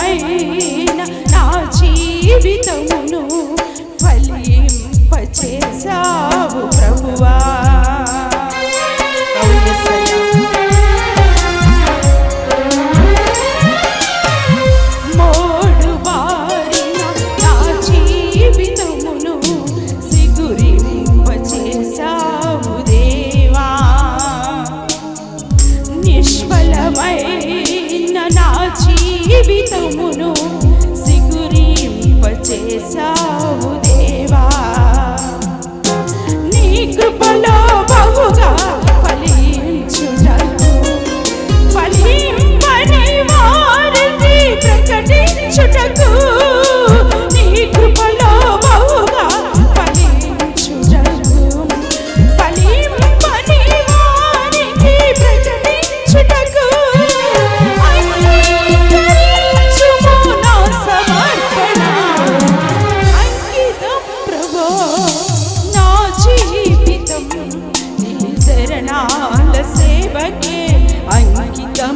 হয়। భూమును సిగురింపచేశావు దేవా. నీ కృపలో kita